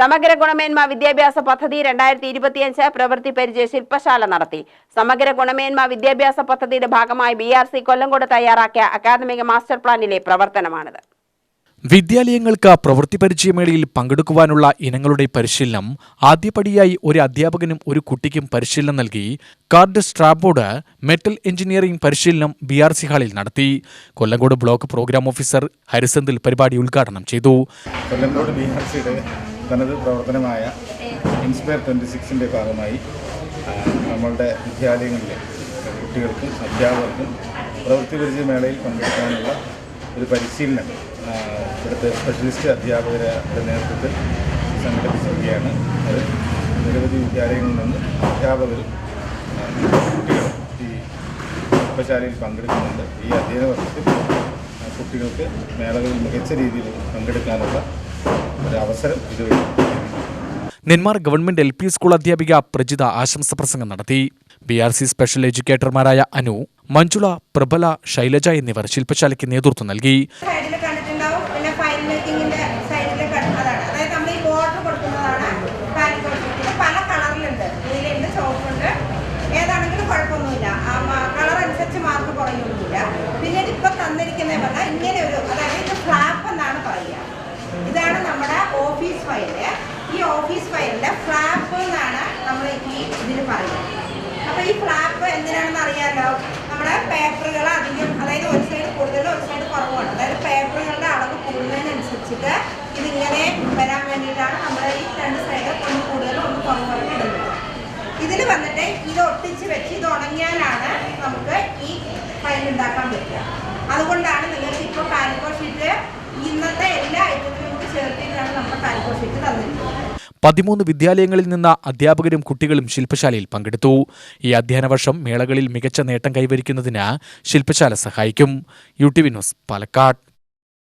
സമഗ്ര ഗുണമേന്മ വിദ്യാഭ്യാസ പദ്ധതി രണ്ടായിരത്തി ഇരുപത്തിയഞ്ച് പ്രവൃത്തി പരിചയ ശില്പശാല നടത്തി. സമഗ്ര ഗുണമേന്മ വിദ്യാഭ്യാസ പദ്ധതിയുടെ ഭാഗമായി ബി ആർ സി കൊല്ലംകോട് തയ്യാറാക്കിയ അക്കാദമിക മാസ്റ്റർ പ്ലാനിലെ പ്രവർത്തനമാണിത്. വിദ്യാലയങ്ങൾക്ക് പ്രവൃത്തി പരിചയമേളയിൽ പങ്കെടുക്കുവാനുള്ള ഇനങ്ങളുടെ പരിശീലനം ആദ്യപടിയായി ഒരു അധ്യാപകനും ഒരു കുട്ടിക്കും പരിശീലനം നൽകി. കാർഡ് സ്ട്രാബോർഡ് മെറ്റൽ എഞ്ചിനീയറിംഗ് പരിശീലനം ബി ആർ സി ഹാളിൽ നടത്തി. കൊല്ലങ്കോട് ബ്ലോക്ക് പ്രോഗ്രാം ഓഫീസർ ഹരിസന്തിൽ പരിപാടി ഉദ്ഘാടനം ചെയ്തു. തനത് പ്രവർത്തനമായ ഇൻസ്പയർ ട്വന്റി സിക്സിന്റെ ഭാഗമായി നമ്മളുടെ വിദ്യാലയങ്ങളിലെ കുട്ടികൾക്കും അധ്യാപകർക്കും പ്രവൃത്തി പരിചയ മേളയിൽ പങ്കെടുക്കാനുള്ള ഒരു പരിശീലനം ഇവിടുത്തെ സ്പെഷ്യലിസ്റ്റ് അധ്യാപകരുടെ നേതൃത്വത്തിൽ സംഘടിപ്പിച്ചിരിക്കുകയാണ്. അത് നിരവധി വിദ്യാലയങ്ങളിൽ നിന്ന് അധ്യാപകരും കുട്ടികൾ ഈ ശില്പശാലയിൽ പങ്കെടുക്കുന്നുണ്ട്. ഈ അധ്യയന വർഷത്തിൽ കുട്ടികൾക്ക് മേളകളിൽ മികച്ച രീതിയിൽ പങ്കെടുക്കാനുള്ള ഇതുവഴി Nenmara government L P school അധ്യാപിക പ്രജിത ആശംസ പ്രസംഗം നടത്തി. ബി ആർ സി സ്പെഷ്യൽ എഡ്യൂക്കേറ്റർമാരായ അനു മഞ്ജുള പ്രബല ശൈലജ എന്നിവർ ശില്പശാലയ്ക്ക് നേതൃത്വം നൽകി. ഫയൽ ഈ ഓഫീസ് ഫയലിന്റെ ഫ്ലാപ്പ് എന്നാണ് നമ്മൾ ഈ ഇതിന് പറയുന്നത്. അപ്പോൾ ഈ ഫ്ലാപ്പ് എന്തിനാണെന്ന് അറിയാമല്ലോ നമ്മുടെ പേപ്പറുകൾ അധികം അതായത് ഒരു സൈഡ് കൂടുതലും ഒരു സൈഡ് കുറവാണ്. അതായത് പേപ്പറുകളുടെ അളവ് കൂടുന്നതിനനുസരിച്ചിട്ട് ഇതിങ്ങനെ വരാൻ വേണ്ടിയിട്ടാണ് നമ്മൾ ഈ രണ്ട് സൈഡ് ഒന്ന് കൂടുതലും ഒന്ന് കുറവായിട്ട് ഇടുന്നത്. ഇതിൽ വന്നിട്ട് ഇത് ഒട്ടിച്ച് വെച്ച് ഇത് ഉണങ്ങിയാലാണ് നമുക്ക് ഈ ഫയൽ ഉണ്ടാക്കാൻ പറ്റുക. പതിമൂന്ന് വിദ്യാലയങ്ങളിൽ നിന്ന അധ്യാപകരും കുട്ടികളും ശില്പശാലയിൽ പങ്കെടുത്തു. ഈ അധ്യയന വർഷം മേളകളിൽ മികച്ച നേട്ടം കൈവരിക്കുന്നതിന് ശില്പശാല സഹായിക്കും. U T V news Palakkad.